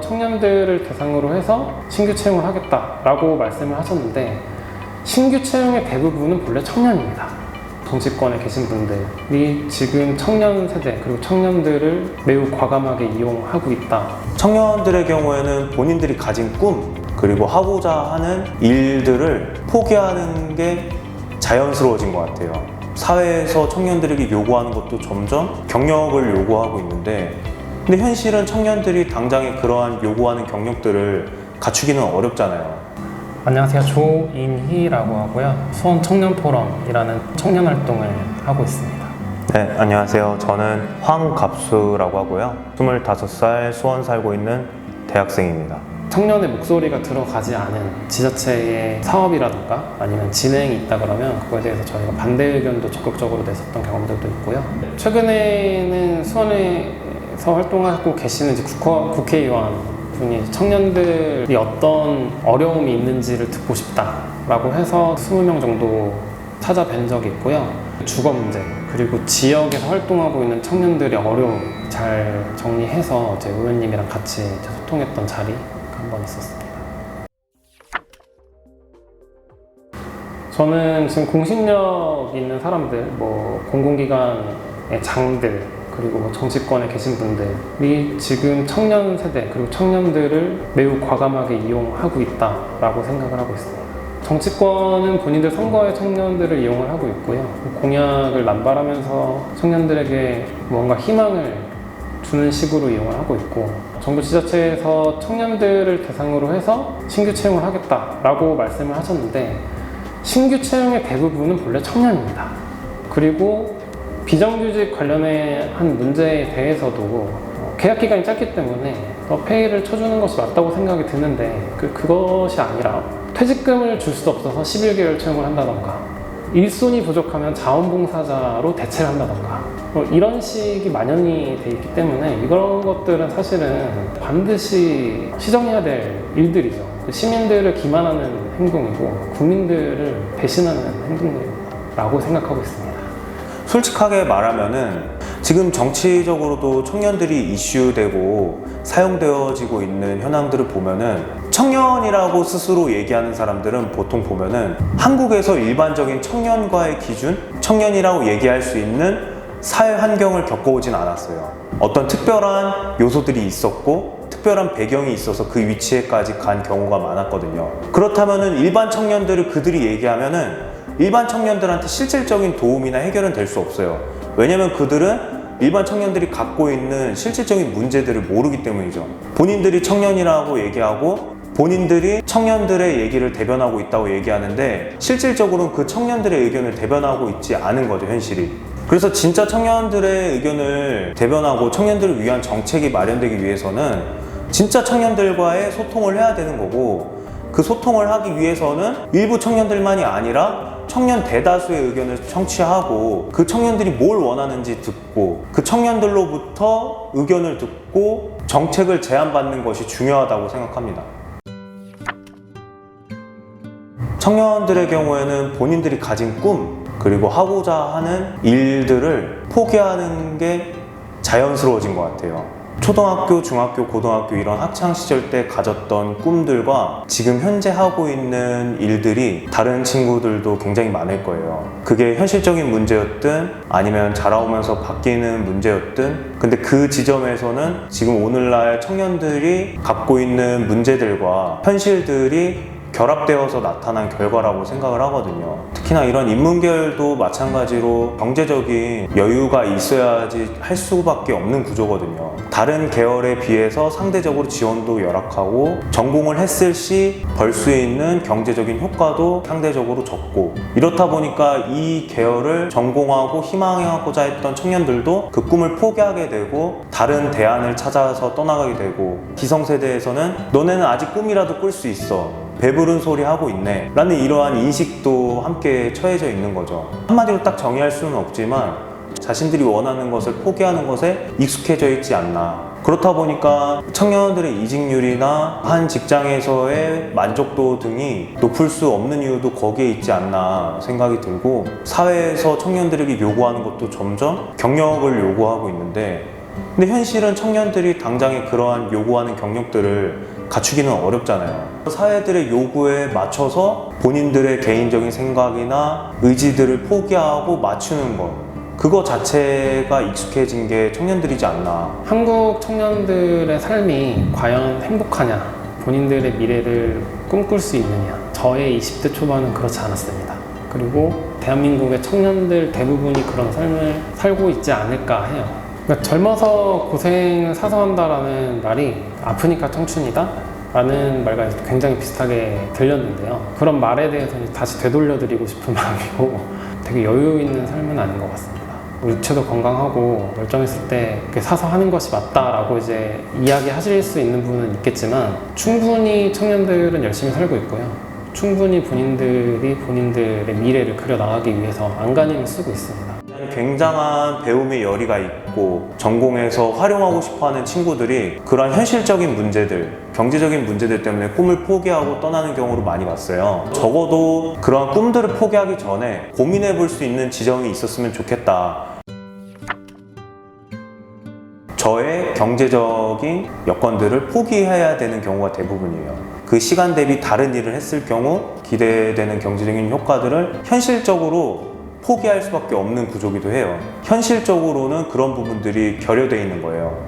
청년들을 대상으로 해서 신규 채용을 하겠다라고 말씀을 하셨는데 신규 채용의 대부분은 본래 청년입니다. 정치권에 계신 분들이 지금 청년 세대 그리고 청년들을 매우 과감하게 이용하고 있다. 청년들의 경우에는 본인들이 가진 꿈 그리고 하고자 하는 일들을 포기하는 게 자연스러워진 것 같아요. 사회에서 청년들에게 요구하는 것도 점점 경력을 요구하고 있는데 근데 현실은 청년들이 당장에 그러한 요구하는 경력들을 갖추기는 어렵잖아요. 안녕하세요. 조인희라고 하고요. 수원 청년 포럼이라는 청년 활동을 하고 있습니다. 네, 안녕하세요. 저는 황갑수라고 하고요. 25살 수원 살고 있는 대학생입니다. 청년의 목소리가 들어가지 않은 지자체의 사업이라든가 아니면 진행이 있다 그러면 그거에 대해서 저희가 반대 의견도 적극적으로 냈었던 경험들도 있고요. 최근에는 수원에 서 활동하고 계시는 국회, 국회의원 분이 청년들이 어떤 어려움이 있는지를 듣고 싶다라고 해서 20명 정도 찾아뵌 적이 있고요. 주거 문제 그리고 지역에서 활동하고 있는 청년들의 어려움 잘 정리해서 제 의원님이랑 같이 소통했던 자리 한번 있었습니다. 저는 지금 공신력 있는 사람들, 뭐 공공기관의 장들, 그리고 뭐 정치권에 계신 분들이 지금 청년 세대 그리고 청년들을 매우 과감하게 이용하고 있다라고 생각을 하고 있습니다. 정치권은 본인들 선거에 청년들을 이용을 하고 있고요. 공약을 남발하면서 청년들에게 뭔가 희망을 주는 식으로 이용을 하고 있고 정부 지자체에서 청년들을 대상으로 해서 신규 채용을 하겠다라고 말씀을 하셨는데 신규 채용의 대부분은 본래 청년입니다. 그리고 비정규직 관련해 한 문제에 대해서도 어, 계약 기간이 짧기 때문에 더 페이를 쳐주는 것이 맞다고 생각이 드는데 그, 그것이 아니라 퇴직금을 줄 수 없어서 11개월 채용을 한다던가 일손이 부족하면 자원봉사자로 대체를 한다던가 뭐 이런 식이 만연이 돼 있기 때문에 이런 것들은 사실은 반드시 시정해야 될 일들이죠. 그 시민들을 기만하는 행동이고 국민들을 배신하는 행동이라고 생각하고 있습니다. 솔직하게 말하면은 지금 정치적으로도 청년들이 이슈되고 사용되어지고 있는 현황들을 보면은 청년이라고 스스로 얘기하는 사람들은 보통 보면은 한국에서 일반적인 청년과의 기준, 청년이라고 얘기할 수 있는 사회 환경을 겪어오진 않았어요. 어떤 특별한 요소들이 있었고 특별한 배경이 있어서 그 위치에까지 간 경우가 많았거든요. 그렇다면은 일반 청년들을 그들이 얘기하면은 일반 청년들한테 실질적인 도움이나 해결은 될 수 없어요. 왜냐면 그들은 일반 청년들이 갖고 있는 실질적인 문제들을 모르기 때문이죠. 본인들이 청년이라고 얘기하고 본인들이 청년들의 얘기를 대변하고 있다고 얘기하는데 실질적으로는 그 청년들의 의견을 대변하고 있지 않은 거죠, 현실이. 그래서 진짜 청년들의 의견을 대변하고 청년들을 위한 정책이 마련되기 위해서는 진짜 청년들과의 소통을 해야 되는 거고 그 소통을 하기 위해서는 일부 청년들만이 아니라 청년 대다수의 의견을 청취하고 그 청년들이 뭘 원하는지 듣고 그 청년들로부터 의견을 듣고 정책을 제안받는 것이 중요하다고 생각합니다. 청년들의 경우에는 본인들이 가진 꿈 그리고 하고자 하는 일들을 포기하는 게 자연스러워진 것 같아요. 초등학교, 중학교, 고등학교 이런 학창 시절 때 가졌던 꿈들과 지금 현재 하고 있는 일들이 다른 친구들도 굉장히 많을 거예요. 그게 현실적인 문제였든 아니면 자라오면서 바뀌는 문제였든 근데 그 지점에서는 지금 오늘날 청년들이 갖고 있는 문제들과 현실들이 결합되어서 나타난 결과라고 생각을 하거든요. 특히나 이런 인문계열도 마찬가지로 경제적인 여유가 있어야지 할 수밖에 없는 구조거든요. 다른 계열에 비해서 상대적으로 지원도 열악하고 전공을 했을 시 벌 수 있는 경제적인 효과도 상대적으로 적고 이렇다 보니까 이 계열을 전공하고 희망하고자 했던 청년들도 그 꿈을 포기하게 되고 다른 대안을 찾아서 떠나가게 되고 기성세대에서는 너네는 아직 꿈이라도 꿀 수 있어 배부른 소리 하고 있네. 라는 이러한 인식도 함께 처해져 있는 거죠. 한마디로 딱 정의할 수는 없지만 자신들이 원하는 것을 포기하는 것에 익숙해져 있지 않나. 그렇다 보니까 청년들의 이직률이나 한 직장에서의 만족도 등이 높을 수 없는 이유도 거기에 있지 않나 생각이 들고 사회에서 청년들에게 요구하는 것도 점점 경력을 요구하고 있는데 근데 현실은 청년들이 당장에 그러한 요구하는 경력들을 갖추기는 어렵잖아요. 사회들의 요구에 맞춰서 본인들의 개인적인 생각이나 의지들을 포기하고 맞추는 것. 그거 자체가 익숙해진 게 청년들이지 않나. 한국 청년들의 삶이 과연 행복하냐, 본인들의 미래를 꿈꿀 수 있느냐. 저의 20대 초반은 그렇지 않았습니다. 그리고 대한민국의 청년들 대부분이 그런 삶을 살고 있지 않을까 해요. 그러니까 젊어서 고생을 사서 한다라는 말이 아프니까 청춘이다? 라는 말과 굉장히 비슷하게 들렸는데요. 그런 말에 대해서는 다시 되돌려드리고 싶은 마음이고 되게 여유 있는 삶은 아닌 것 같습니다. 육체도 건강하고 멀쩡했을 때 사서 하는 것이 맞다라고 이제 이야기하실 수 있는 분은 있겠지만 충분히 청년들은 열심히 살고 있고요. 충분히 본인들이 본인들의 미래를 그려 나가기 위해서 안간힘을 쓰고 있습니다. 굉장한 배움의 열의가 있고 전공에서 활용하고 싶어하는 친구들이 그런 현실적인 문제들, 경제적인 문제들 때문에 꿈을 포기하고 떠나는 경우를 많이 봤어요. 적어도 그런 꿈들을 포기하기 전에 고민해 볼 수 있는 지점이 있었으면 좋겠다. 저의 경제적인 여건들을 포기해야 되는 경우가 대부분이에요. 그 시간 대비 다른 일을 했을 경우 기대되는 경제적인 효과들을 현실적으로 포기할 수밖에 없는 구조기도 해요. 현실적으로는 그런 부분들이 결여되어 있는 거예요.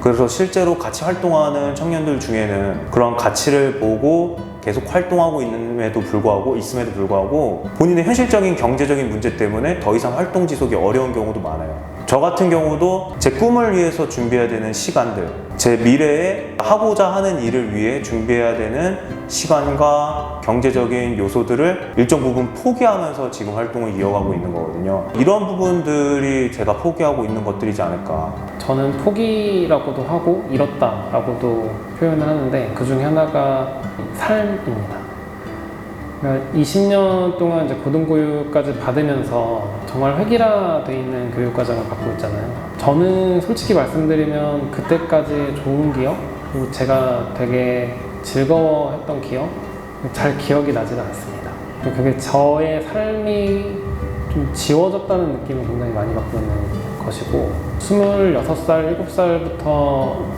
그래서 실제로 같이 활동하는 청년들 중에는 그런 가치를 보고 계속 활동하고 있음에도 불구하고 있음에도 불구하고 본인의 현실적인 경제적인 문제 때문에 더 이상 활동 지속이 어려운 경우도 많아요. 저 같은 경우도 제 꿈을 위해서 준비해야 되는 시간들, 제 미래에 하고자 하는 일을 위해 준비해야 되는 시간과 경제적인 요소들을 일정 부분 포기하면서 지금 활동을 이어가고 있는 거거든요. 이런 부분들이 제가 포기하고 있는 것들이지 않을까. 저는 포기라고도 하고 잃었다라고도 표현을 하는데 그 중에 하나가 삶입니다. 그러니까 20년 동안 이제 고등교육까지 받으면서 정말 획일화돼 있는 교육과정을 받고 있잖아요. 저는 솔직히 말씀드리면 그때까지 좋은 기억 그리고 제가 되게 즐거워했던 기억 잘 기억이 나지는 않습니다. 그게 저의 삶이 좀 지워졌다는 느낌을 굉장히 많이 받고 있는 것이고 26살, 7살부터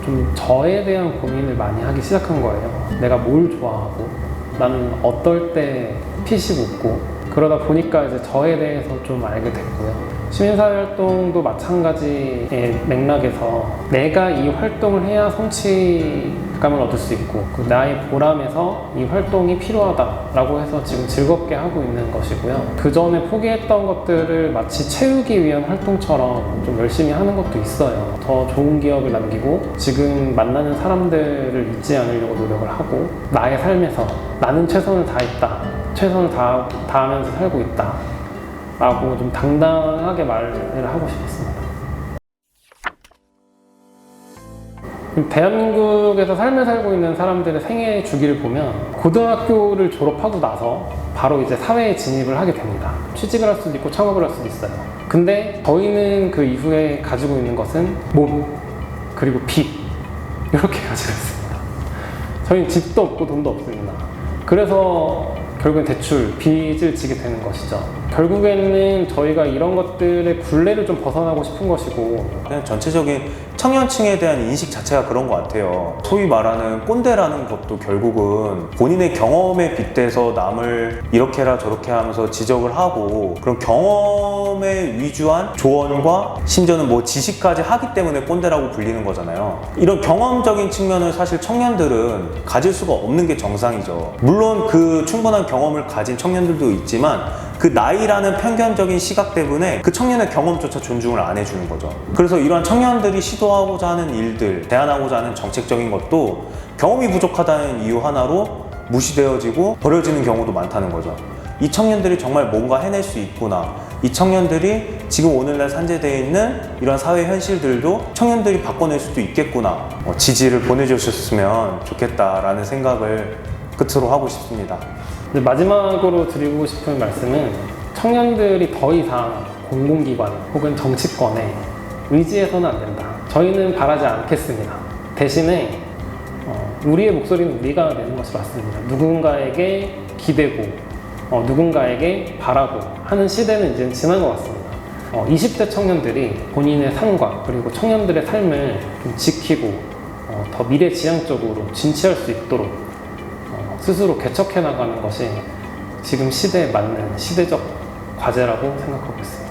좀 저에 대한 고민을 많이 하기 시작한 거예요. 내가 뭘 좋아하고 나는 어떨 때 핏이 붙고 그러다 보니까 이제 저에 대해서 좀 알게 됐고요. 시민사회 활동도 마찬가지의 맥락에서 내가 이 활동을 해야 성취 감을 얻을 수 있고 그 나의 보람에서 이 활동이 필요하다라고 해서 지금 즐겁게 하고 있는 것이고요. 그 전에 포기했던 것들을 마치 채우기 위한 활동처럼 좀 열심히 하는 것도 있어요. 더 좋은 기억을 남기고 지금 만나는 사람들을 잊지 않으려고 노력을 하고 나의 삶에서 나는 최선을 다했다. 최선을 다, 다하면서 살고 있다. 라고 좀 당당하게 말을 하고 싶었습니다. 대한민국에서 삶을 살고 있는 사람들의 생애 주기를 보면 고등학교를 졸업하고 나서 바로 이제 사회에 진입을 하게 됩니다. 취직을 할 수도 있고 창업을 할 수도 있어요. 근데 저희는 그 이후에 가지고 있는 것은 몸 그리고 빚 이렇게 가지고 있습니다. 저희는 집도 없고 돈도 없습니다. 그래서 결국엔 대출, 빚을 지게 되는 것이죠. 결국에는 저희가 이런 것들의 굴레를 좀 벗어나고 싶은 것이고 그냥 전체적인 청년층에 대한 인식 자체가 그런 것 같아요. 소위 말하는 꼰대라는 것도 결국은 본인의 경험에 빗대서 남을 이렇게라 저렇게 하면서 지적을 하고 그런 경험에 위주한 조언과 심지어는 뭐 지식까지 하기 때문에 꼰대라고 불리는 거잖아요. 이런 경험적인 측면을 사실 청년들은 가질 수가 없는 게 정상이죠. 물론 그 충분한 경험을 가진 청년들도 있지만 그 나이라는 편견적인 시각 때문에 그 청년의 경험조차 존중을 안 해주는 거죠. 그래서 이러한 청년들이 시도하고자 하는 일들, 대안하고자 하는 정책적인 것도 경험이 부족하다는 이유 하나로 무시되어지고 버려지는 경우도 많다는 거죠. 이 청년들이 정말 뭔가 해낼 수 있구나. 이 청년들이 지금 오늘날 산재되어 있는 이런 사회 현실들도 청년들이 바꿔낼 수도 있겠구나. 어, 지지를 보내주셨으면 좋겠다라는 생각을 끝으로 하고 싶습니다. 마지막으로 드리고 싶은 말씀은 청년들이 더 이상 공공기관 혹은 정치권에 의지해서는 안 된다. 저희는 바라지 않겠습니다. 대신에 어, 우리의 목소리는 우리가 내는 것이 맞습니다. 누군가에게 기대고 어, 누군가에게 바라고 하는 시대는 이제 지난 것 같습니다. 어, 20대 청년들이 본인의 삶과 그리고 청년들의 삶을 좀 지키고 어, 더 미래지향적으로 진취할 수 있도록 어, 스스로 개척해 나가는 것이 지금 시대에 맞는 시대적 과제라고 생각하고 있습니다.